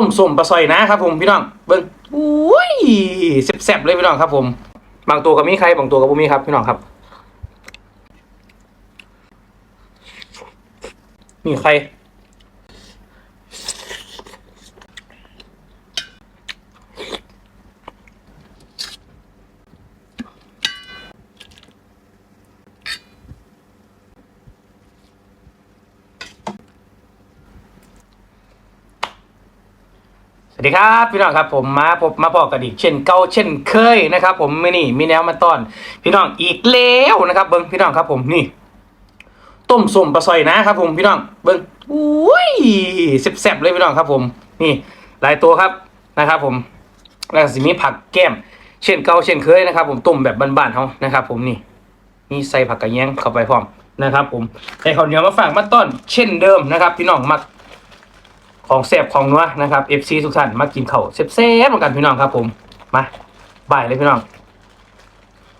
้มส้มปลาซอยนะครับผมพี่น้องเบิ้งอุ้ยแซ่บๆเลยพี่น้องครับผม บางตัวก็มีใครบางตัวก็บ่มีครับพี่น้องครับ มีใคร สวัสดีครับพี่น้องครับผมมาพบมาพอกันอีกเช่นเก่าเช่นเคยนะครับ ผมไม่นี่มีแนวมาต้อน พี่น้องอีกแล้วนะครับ เบิ้งพี่น้องครับ ผมนี่ ต้มส้มปลาซอยนะครับ ผมพี่น้องเบิ้งอุ้ยแซ่บๆเลยพี่น้องครับ ผม นี่ หลายตัวครับนะครับ ผมแล้วสิมีผักแก้ม เช่นเก่าเช่นเคยนะครับ ผมต้มแบบบ้านๆเขานะครับ ผมนี่มีใส่ผักกระแยงเข้าไปพร้อมนะครับ ผมใส่ข้าวเหนียวมาฝากมาต้อน เช่นเดิมนะครับ พี่น้องมัก ของแซ่บของนัวนะครับ FC ทุกท่านมากินข้าวแซ่บๆเหมือนกันพี่น้องครับผมมาบ่ายเลยพี่น้อง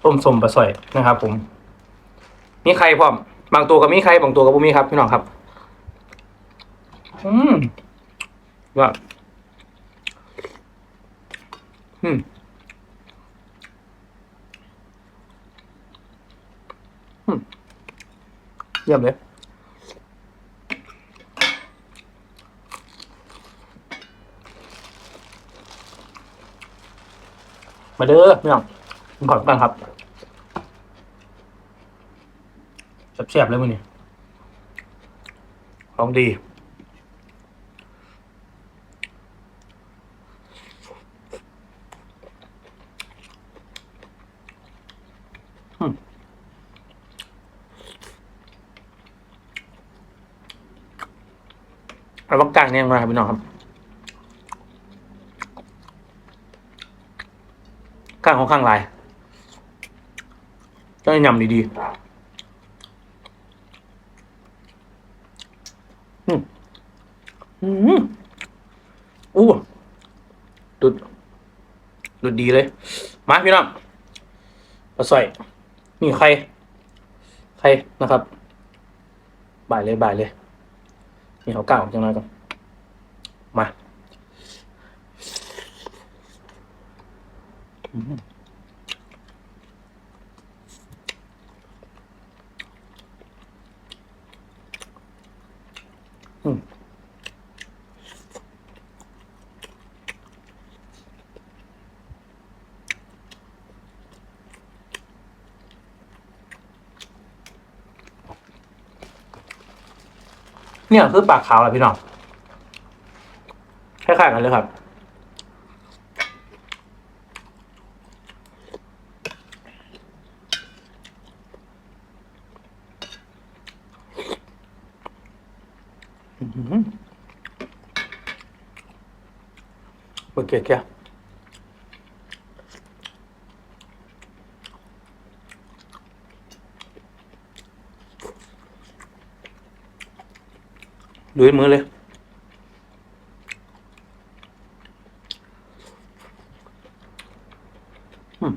ต้มสมปลาสอยนะครับ ผม มีใครพร้อมบางตัวก็มีใครบางตัวก็บ่มีครับ พี่น้องครับ อืมว่าอืมอืมเยี่ยมเลย มาเด้อพี่น้องกินก่อนกันครับแซ่บๆเลยมึงนี่ของดีอืมเอาบักกางเนี่ยมาครับพี่น้องครับ ข้างของข้างลายต้องยำดีๆอืมอืมอู้ดุดดุดดีเลย มาพี่น้องปลาสร้อยนี่ใคร ใครนะครับ บ่ายเลยบ่ายเลย นี่เขาก้าวจังเลยก่อนมา อืมเนี่ยคือปากขาวแหละพี่น้องคล้ายๆกันเลยครับ โอเคแค่ดูมือเลย อืม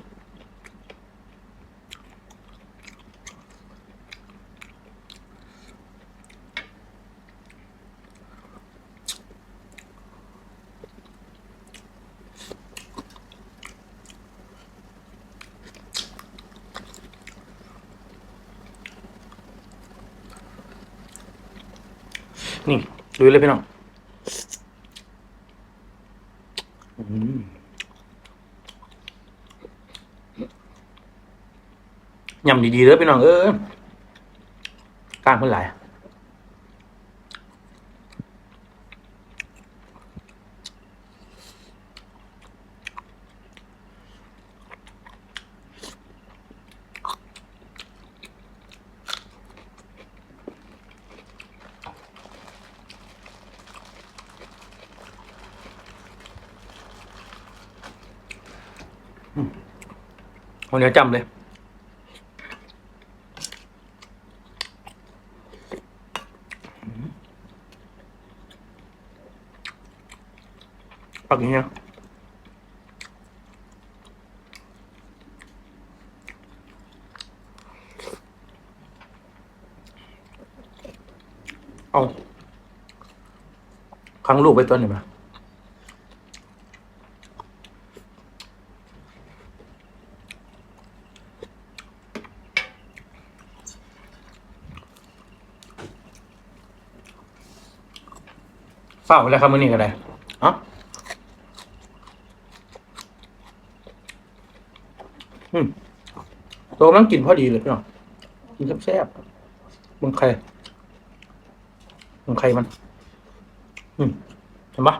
นี่ดูเลยพี่น้องยำดีๆเลยพี่น้องเออกล้างเพิ่นหลาย คนเดียวจำเลยปักอย่างเงี้ยเอาครั้งลูกไปตัวหนึ่งมา ฝ้าแล้วครับมื้อนี้ก็ได้เอ๋ออืมตัวมันกินพอดีเลยพี่น้องกินแซ่บๆมึงใครมึงใครมัน อืมเห็นปะ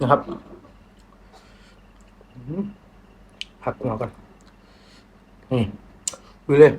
นะครับอืมผักหัวก่อนนี่ดูเลย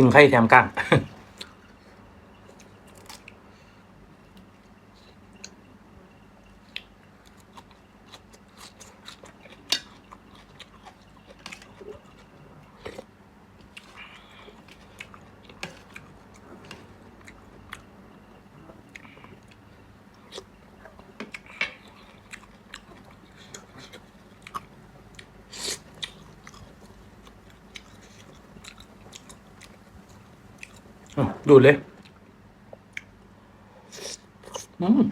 กินไข่แถมก้าง ดูดเลย อืม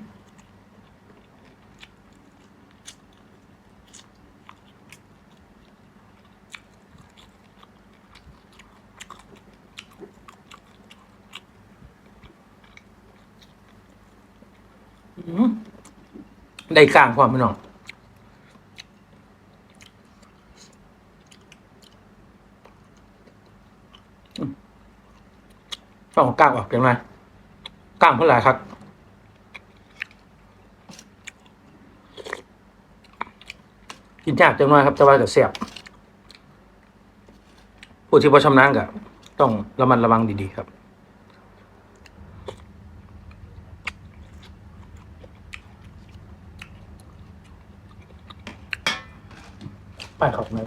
ได้กลางความพี่น้อง ต้องเอากลางออกเป็นไงกลางเพื่ออะไรครับกินยากจังเลยครับแต่ว่าจะเสียบผู้ที่พอชำนาญก็ต้องระมัดระวังดีๆครับไปขอบเล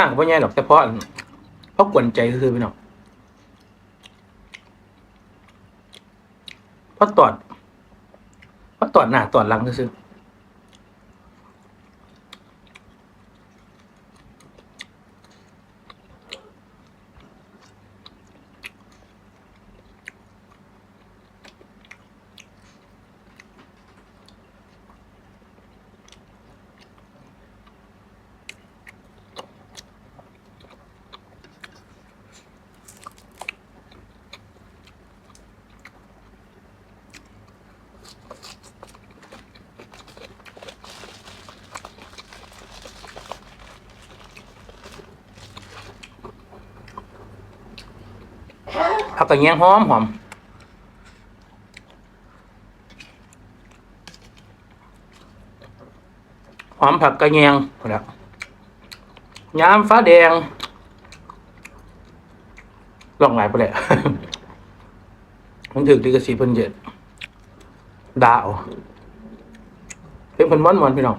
ยกลางก็ไม่ใหญ่หรอกแต่เพราะเพราะกวนใจคือพี่น้องเพราะตอดเพราะตอดหน้าตอดหลังคือ ผักกระเงี้ยงหอมหอมหอมผักกระเงียงหมดแล้วยามฟ้าแดง ลองไงไปเลยมันถึงดีกสีเพิ่นเจ็ดดาวเพิ่นเพิ่นม้อนมอนพี่น้อง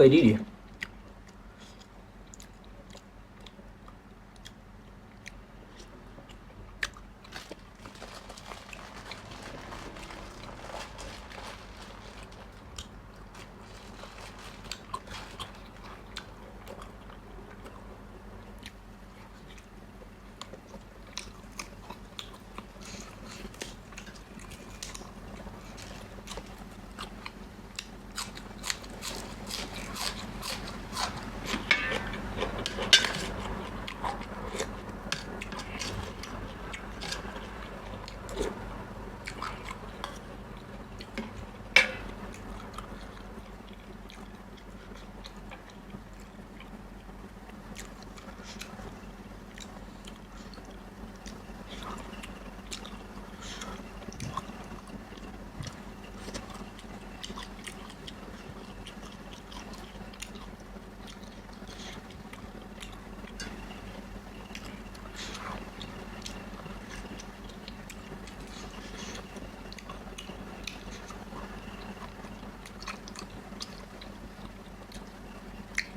เ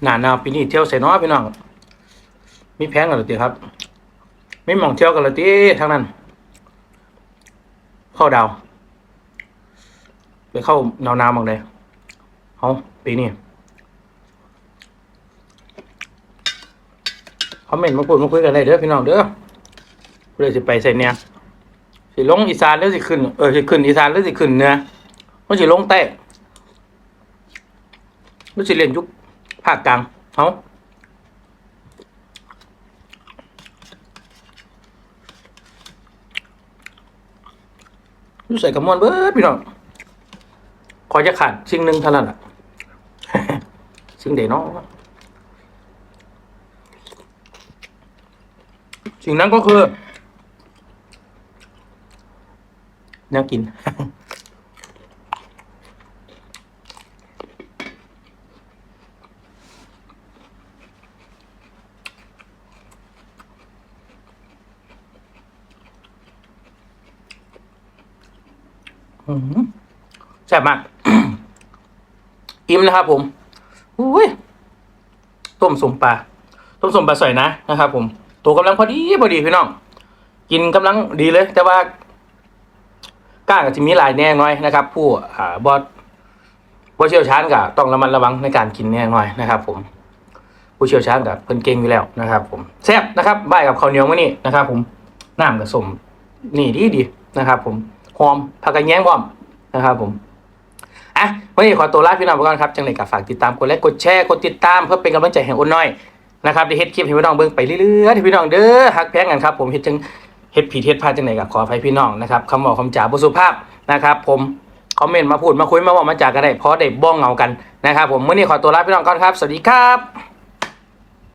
หนาหนาวปีนี้เที่ยวใส่น้อพี่น้องมีแพงกันหรือตีครับ ไม่มองเที่ยวกันเลยตีทั้งนั้นเข้าดาวไปเข้าหนาวหนาวมองเลยเอาปีนี้เขาเม่นมาพูดมาคุยกันเลยเด้อพี่น้องเด้อเพื่อจะไปใส่เนี่ยสิลงอีสานหรือสิขึ้นเออสิขึ้นอีสานหรือสิขึ้นเนือมันสิลงใต้หรือสิเรียนยุค ภาคกลางเอาอยู่ใส่กระมวลเบิร์ดพี่น้องขอจะขาดสิ่งหนึ่งเท่านั้นแหละสิ่งเดเนาะสิ่งนั้นก็คือแนวกิน แซ่บมาก อิ่มนะครับผมอุ้ยต้มสมปลาต้มสมปลาสอยนะนะครับ ผม ตัวกำลังพอดีพอดีพี่น้อง กินกำลังดีเลย แต่ว่าก้างก็จะมีหลายแน่น้อยนะครับ ผู้อ่าบอสผู้เชี่ยวชาญก็ต้องระมัดระวังในการกินแน่น้อยนะครับ ผมผู้เชี่ยวชาญกับเพิ่นเก่งอยู่แล้วนะครับ ผมแซ่บนะครับบ่ายกับข้าวเหนียวมื้อนี้นะครับ ผมน้ำกับสมนี่ดีดีนะครับ ผม หอมผักกระแยงพร้อมนะครับผมอะวันนี้ขอตัวลาพี่น้องไปก่อนครับจังเลยกับฝากติดตามกดไลค์กดแชร์กดติดตามเพื่อเป็นกำลังใจให้อ้นน้อยนะครับได้เฮ็ดคลิปให้พี่น้องเบิ่งไปเรื่อยๆที่พี่น้องเด้อฮักแพงกันครับผมเฮ็ดจังเฮ็ดผิดเฮ็ดพลาดจังไหนกับขออภัยพี่น้องนะครับคำบอกคำจาบ่สุภาพนะครับ ผมคอมเมนต์มาพูดมาคุยมาบอกมาจากกันได้เพราะได้บ้องเงากันนะครับผมมื้อนี้ขอตัวลาพี่น้องก่อนครับ สวัสดีครับ